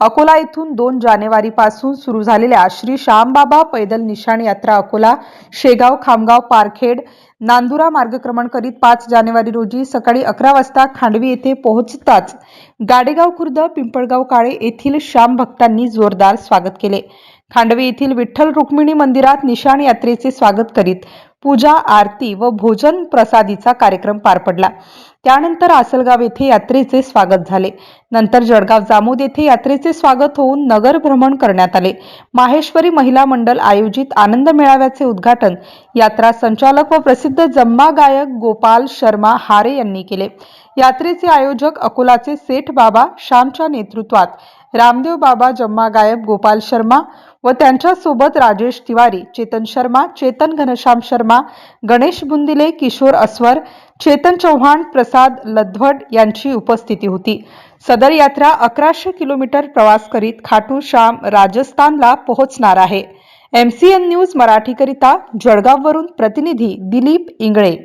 अकोला येथून दोन जानेवारीपासून सुरू झालेल्या श्री श्यामबाबा पैदल निशाण यात्रा अकोला शेगाव खामगाव पारखेड नांदुरा मार्गक्रमण करीत पाच जानेवारी रोजी सकाळी अकरा वाजता खांडवी येथे पोहोचताच गाडेगाव खुर्द पिंपळगाव काळे येथील श्याम भक्तांनी जोरदार स्वागत केले. खांडवी येथील विठ्ठल रुक्मिणी मंदिरात निशाण यात्रेचे स्वागत करीत पूजा आरती व भोजन प्रसादीचा कार्यक्रम पार पडला. त्यानंतर आसलगाव येथे यात्रेचे स्वागत झाले. नंतर जळगाव जामोद येथे यात्रेचे स्वागत होऊन नगर भ्रमण करण्यात आले. माहेश्वरी महिला मंडळ आयोजित आनंद मेळाव्याचे उद्घाटन यात्रा संचालक व प्रसिद्ध जम्मा गायक गोपाल शर्मा हारे यांनी केले. यात्रेचे आयोजक अकोलाचे सेठ बाबा श्यामच्या नेतृत्वात रामदेव बाबा जम्मा गायब गोपाल शर्मा व त्यांच्यासोबत राजेश तिवारी चेतन शर्मा चेतन घनश्याम शर्मा गणेश बुंदिले किशोर अस्वर चेतन चव्हाण प्रसाद लध्वड यांची उपस्थिती होती. सदर यात्रा अकराशे किलोमीटर प्रवास करीत खाटू श्याम राजस्थानला पोहोचणार आहे. एम सी एन न्यूज मराठीकरिता जळगाववरून प्रतिनिधी दिलीप इंगळे.